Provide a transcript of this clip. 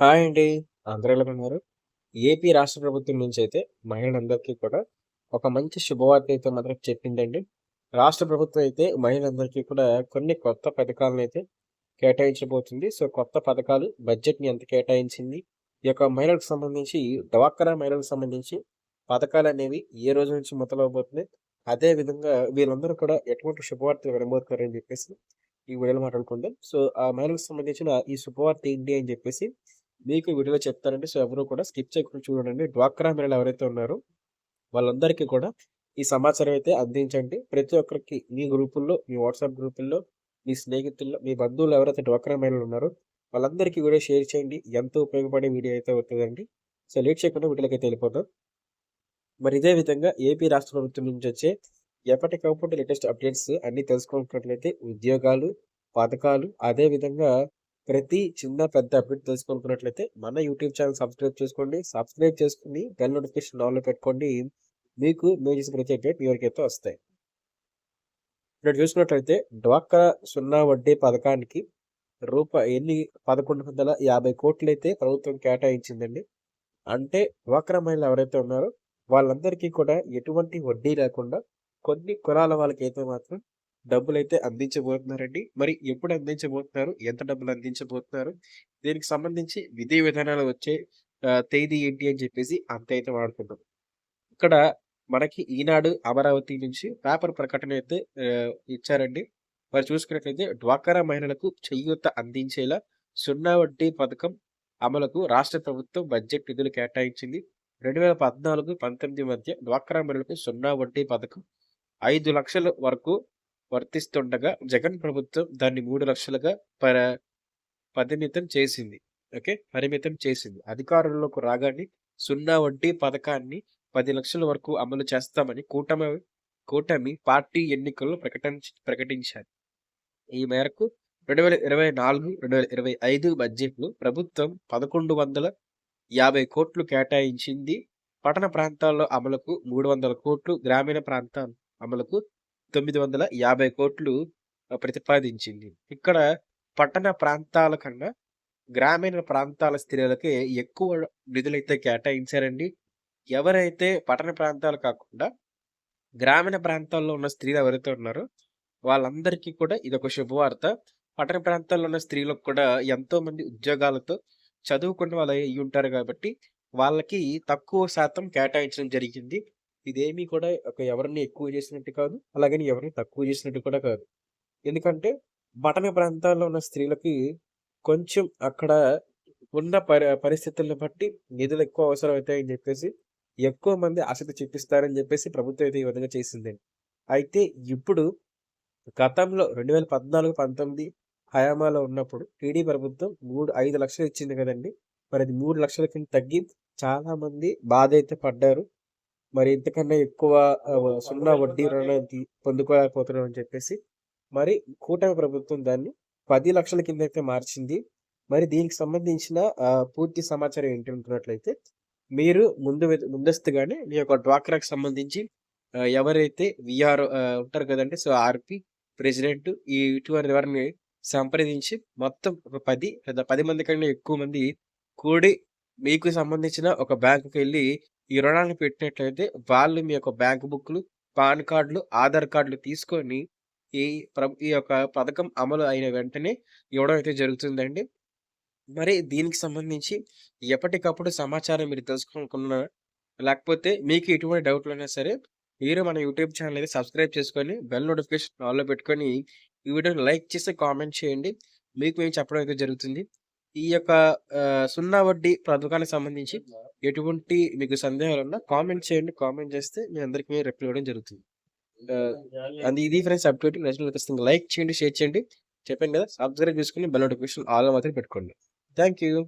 Hi అండి. అందరూ ఎలా ఉన్నారు? ఏపీ రాష్ట్ర ప్రభుత్వం నుంచి అయితే మహిళలందరికీ కూడా ఒక మంచి శుభవార్త అయితే మాత్రం చెప్పిందండి. రాష్ట్ర ప్రభుత్వం అయితే మహిళలందరికీ కూడా కొన్ని కొత్త పథకాలను అయితే కేటాయించబోతుంది. సో, కొత్త పథకాలు బడ్జెట్‌ని ఎంత కేటాయించింది? ఈ యొక్క మహిళలకు సంబంధించి డ్వాక్రా మహిళలకు సంబంధించి పథకాలు అనేవి ఏ రోజు నుంచి మొదలవబోతున్నాయి? అదే విధంగా వీళ్ళందరూ కూడా ఎటువంటి శుభవార్తలు వినబోతున్నారని చెప్పేసి ఈ వీడియోలో మాట్లాడుకుందాం. సో, ఆ మహిళలకు సంబంధించిన ఈ శుభవార్త ఏంటి అని చెప్పేసి మీకు ఈ వీడియోలో చెప్తానండి. సో, ఎవరు కూడా స్కిప్ చేయకుండా చూడండి. డ్వాక్రా మహిళలు ఎవరైతే ఉన్నారో వాళ్ళందరికీ కూడా ఈ సమాచారం అయితే అందించండి. ప్రతి ఒక్కరికి మీ గ్రూపుల్లో, మీ వాట్సాప్ గ్రూపుల్లో, మీ స్నేహితుల్లో, మీ బంధువులు ఎవరైతే డ్వాక్రా మహిళలు ఉన్నారో వాళ్ళందరికీ వీడియో షేర్ చేయండి. ఎంతో ఉపయోగపడే వీడియో అయితే వస్తుందండి సో, లేట్ చేయకుండా వీడియోలోకైతే వెళ్ళిపోతాం మరి ఇదే విధంగా ఏపీ రాష్ట్ర ప్రభుత్వం నుంచి వచ్చే ఎప్పటికప్పుడు లేటెస్ట్ అప్డేట్స్ అన్నీ తెలుసుకున్నట్లయితే ఉద్యోగాలు, పథకాలు అదే విధంగా ప్రతి చిన్న పెద్ద అప్డేట్ తెలుసుకోవాలనుకున్నట్లయితే మన యూట్యూబ్ ఛానల్ సబ్స్క్రైబ్ చేసుకోండి. సబ్స్క్రైబ్ చేసుకొని బెల్ నోటిఫికేషన్ ఆన్‌లో పెట్టుకోండి. మీకు మేము చేసిన ప్రతి అప్డేట్ మీ వరకైతే వస్తాయి. ఇక్కడ చూసుకున్నట్లయితే డ్వాక్రా సున్నా వడ్డీ పథకానికి రూపాయి ఎన్ని 1150 కోట్లయితే ప్రభుత్వం కేటాయించిందండి. అంటే డ్వాక్రా మహిళలు ఎవరైతే ఉన్నారో వాళ్ళందరికీ కూడా ఎటువంటి వడ్డీ లేకుండా కొన్ని కులాల అయితే మాత్రం డబ్బులు అయితే అందించబోతున్నారండి. మరి ఎప్పుడు అందించబోతున్నారు? ఎంత డబ్బులు అందించబోతున్నారు? దీనికి సంబంధించి విధి విధానాలు వచ్చే తేదీ ఏంటి అని చెప్పేసి అంత అయితే మాట్లాడుకుందాం. ఇక్కడ మనకి ఈనాడు, అమరావతి నుంచి పేపర్ ప్రకటన అయితే ఇచ్చారండి. మరి చూసుకున్నట్లయితే డ్వాక్రా మహిళలకు చేయూత అందించేలా సున్నా వడ్డీ పథకం అమలుకు రాష్ట్ర ప్రభుత్వం బడ్జెట్ నిధులు కేటాయించింది. 2014, 19 మధ్య డ్వాక్రా మహిళలకు సున్నా వడ్డీ పథకం ఐదు లక్షల వరకు వర్తిస్తుండగా జగన్ ప్రభుత్వం దాన్ని 3,00,000గా పర పరిమితం చేసింది. ఓకే. పరిమితం చేసింది. అధికారంలోకి రాగానే సున్నా వడ్డీ పథకాన్ని పది లక్షల వరకు అమలు చేస్తామని కూటమి కూటమి పార్టీ ఎన్నికల్లో ప్రకటించి ప్రకటించారు. ఈ మేరకు 2024, 2025 బడ్జెట్‌లో ప్రభుత్వం 1,150 కోట్లు కేటాయించింది. పట్టణ ప్రాంతాల్లో అమలుకు 300 కోట్లు, గ్రామీణ ప్రాంతాల అమలుకు 950 కోట్లు ప్రతిపాదించింది. ఇక్కడ పట్టణ ప్రాంతాల కన్నా గ్రామీణ ప్రాంతాల స్త్రీలకే ఎక్కువ నిధులైతే కేటాయించారండి. ఎవరైతే పట్టణ ప్రాంతాలు కాకుండా గ్రామీణ ప్రాంతాల్లో ఉన్న స్త్రీలు ఎవరైతే ఉన్నారో వాళ్ళందరికీ కూడా ఇదొక శుభవార్త. పట్టణ ప్రాంతాల్లో ఉన్న స్త్రీలకు కూడా ఎంతోమంది ఉద్యోగాలతో చదువుకున్న వాళ్ళు అయ్యుంటారు కాబట్టి వాళ్ళకి తక్కువ శాతం కేటాయించడం జరిగింది. ఇదేమీ కూడా ఒక ఎవరిని ఎక్కువ చేసినట్టు కాదు. అలాగని ఎవరిని తక్కువ చేసినట్టు కూడా కాదు. ఎందుకంటే పట్టణ ప్రాంతాల్లో ఉన్న స్త్రీలకి కొంచెం అక్కడ ఉన్న పరి పరిస్థితులను బట్టి నిధులు ఎక్కువ అవసరం అవుతాయని చెప్పేసి ఎక్కువ మంది ఆసక్తి చూపిస్తారని చెప్పేసి ప్రభుత్వం అయితే ఈ విధంగా చేసిందండి. అయితే ఇప్పుడు గతంలో 2014, 19 హయామాలో ఉన్నప్పుడు టీడీ ప్రభుత్వం మూడు ఐదు లక్షలు ఇచ్చింది కదండి మరి అది మూడు లక్షల కింద తగ్గి చాలామంది అయితే పడ్డారు. మరి ఇంతకన్నా ఎక్కువ సున్నా వడ్డీ రుణాన్ని పొందుకోలేకపోతున్నాం అని చెప్పేసి మరి కూటమి ప్రభుత్వం దాన్ని పది లక్షల కింద అయితే మార్చింది. మరి దీనికి సంబంధించిన పూర్తి సమాచారం ఏంటి అనుకున్నట్లయితే మీరు ముందు ముందస్తుగానే మీ యొక్క డ్వాక్రాకి సంబంధించి ఎవరైతే విఆర్ ఉంటారు కదండి సో, ఆర్‌పి, ప్రెసిడెంట్ ఈ ఇటువంటి వారిని సంప్రదించి మొత్తం ఒక పది లేదా పది మంది కన్నా ఎక్కువ మంది కూడి మీకు సంబంధించిన ఒక బ్యాంకుకి వెళ్ళి ఈ రుణాన్ని పెట్టినట్లయితే వాళ్ళు మీ యొక్క బ్యాంక్ బుక్‌లు, పాన్ కార్డులు ఆధార్ కార్డులు తీసుకొని ఈ ప్ర ఈ యొక్క పథకం అమలు అయిన వెంటనే ఇవ్వడం అయితే జరుగుతుందండి. మరి దీనికి సంబంధించి ఎప్పటికప్పుడు సమాచారం మీరు తెలుసుకోకుండా లేకపోతే మీకు ఎటువంటి డౌట్లు అయినా సరే మీరు మన యూట్యూబ్ ఛానల్ అయితే సబ్స్క్రైబ్ చేసుకొని బెల్ నోటిఫికేషన్ ఆల్‌లో పెట్టుకొని ఈ వీడియోని లైక్ చేసి కామెంట్ చేయండి. మీకు మేము చెప్పడం అయితే జరుగుతుంది. ఈ యొక్క సున్నా వడ్డీ పథకానికి సంబంధించి ఎటువంటి మీకు సందేహాలున్నా కామెంట్ చేయండి. కామెంట్ చేస్తే మీ అందరికి మేము రిప్లై ఇవ్వడం జరుగుతుంది. Uh, అది ఇది ఫ్రెండ్స్ అప్డేట్ నచ్చిన ఖచ్చితంగా లైక్ చేయండి, షేర్ చేయండి. చెప్పాను కదా! సబ్స్క్రైబ్ చేసుకుని బెల్ నోటిఫికేషన్ ఆల్ మాత్రం పెట్టుకోండి. Thank you.